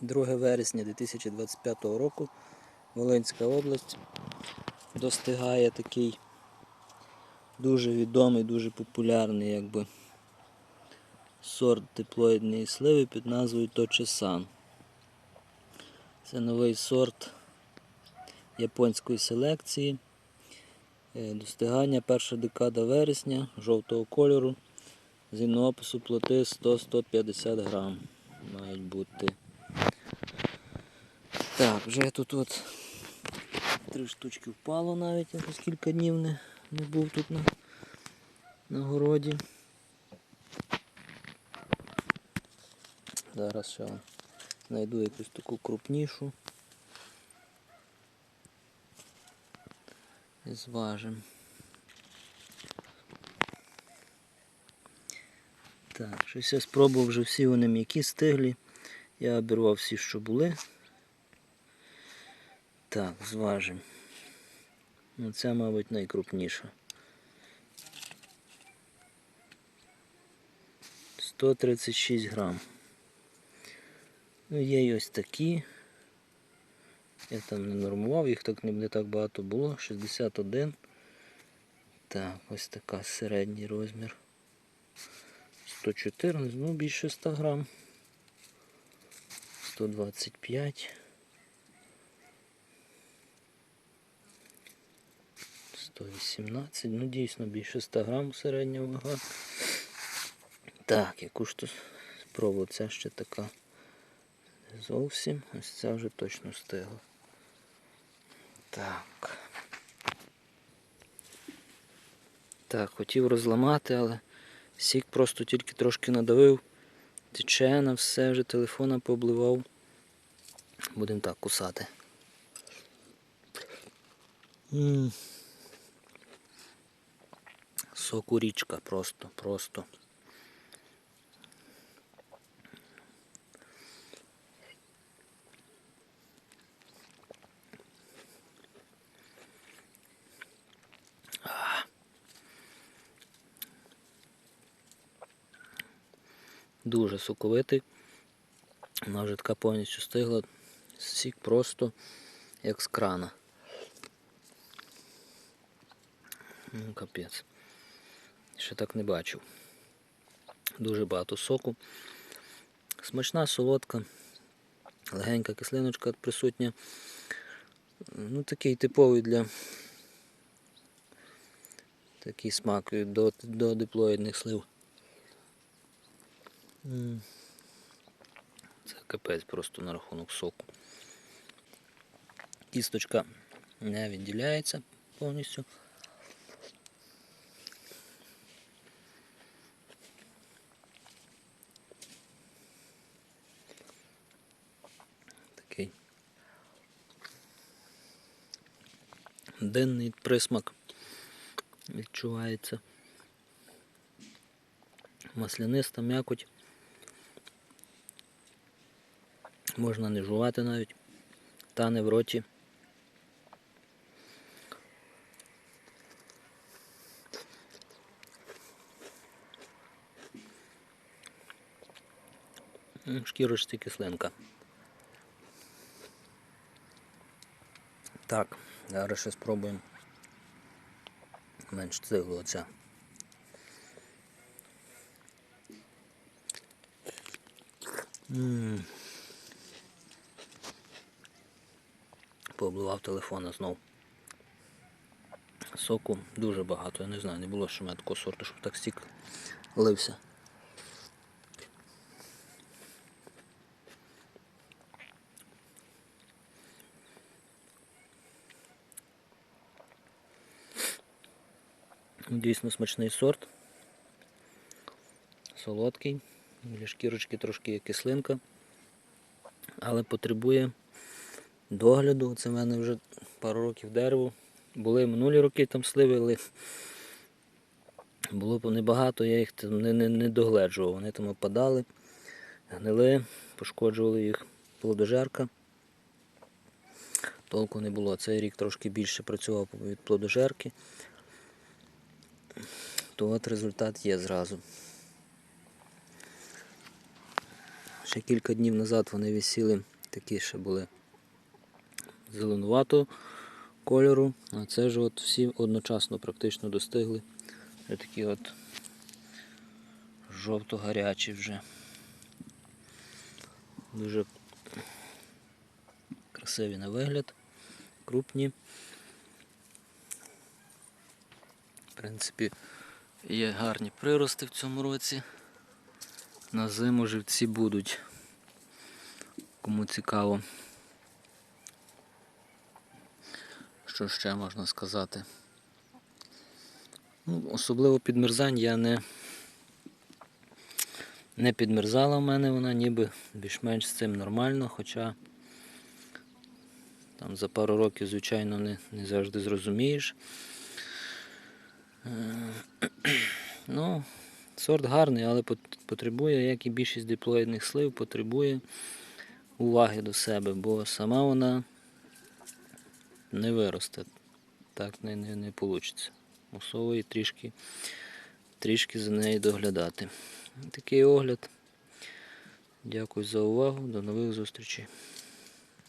2 вересня 2025 року Волинська область достигає такий дуже відомий, дуже популярний якби, сорт диплоїдної сливи під назвою Точесан. Це новий сорт японської селекції. Е, Достигання перша декада вересня жовтого кольору. Згідно плоти 100-150 грам мають бути. Так, вже тут от три штучки впало навіть, якось кілька днів не, не був тут на, на городі. Зараз ще знайду якусь таку крупнішу. І зважимо. Так, щось я спробував вже всі вони м'які стиглі. Я обірвав всі, що були. Так, зважимо. Ну, це, мабуть, найкрупніша. 136 грам. Ну, є й ось такі. Я там не нормував, їх так не, так багато було. 61. Так, ось така середній розмір. 114, ну більше 100 грам. 125. 118, ну дійсно більше 100 грам середня вага. Так, яку ж то спробую, це ще така не зовсім. Ось ця вже точно встигла. Так. Так, хотів розламати, але сік просто тільки трошки надавив. Тече на все, вже телефона пообливав. Будемо так кусати. М. Соку річка просто, просто. Дуже соковитий. Вона вже така повністю стигла. Сік просто як з крана. Ну, капець. Ще так не бачив. Дуже багато соку. Смачна, солодка, легенька кислиночка присутня. Ну, такий типовий для такий смак до, до диплоїдних слив. Це капець просто на рахунок соку. Кісточка не відділяється повністю. Такий денний присмак відчувається. Масляниста м'якоть. Можна не жувати навіть, тане в роті. М, Шкірочці кислинка. Так, зараз ще спробуємо менш цеглу оця. Пообливав телефона знов. Соку дуже багато, я не знаю, не було в мене такого сорту, щоб так стік лився. Дійсно смачний сорт. Солодкий, біля шкірочки трошки кислинка, але потребує догляду. Це в мене вже пару років дерево. Були минулі роки там сливи, але було небагато, я їх там не, не, не догледжував. Вони там опадали, гнили, пошкоджували їх плодожерка. Толку не було. Цей рік трошки більше працював від плодожерки. То от результат є зразу. Ще кілька днів назад вони висіли Такі ще були зеленуватого кольору, а це ж от всі одночасно практично достигли. Це такі от жовто-гарячі вже. Дуже красиві на вигляд, крупні. В принципі, є гарні прирости в цьому році. На зиму живці будуть. Кому цікаво. Що ще можна сказати? Ну, особливо підмерзань я не, не підмерзала в мене вона, ніби більш-менш з цим нормально, хоча там за пару років, звичайно, не, не завжди зрозумієш. Е, Ну, сорт гарний, але потребує, як і більшість диплоїдних слив, потребує уваги до себе, бо сама вона не виросте. Так не, не, не вийде. Мусово трішки, трішки за нею доглядати. Такий огляд. Дякую за увагу. До нових зустрічей.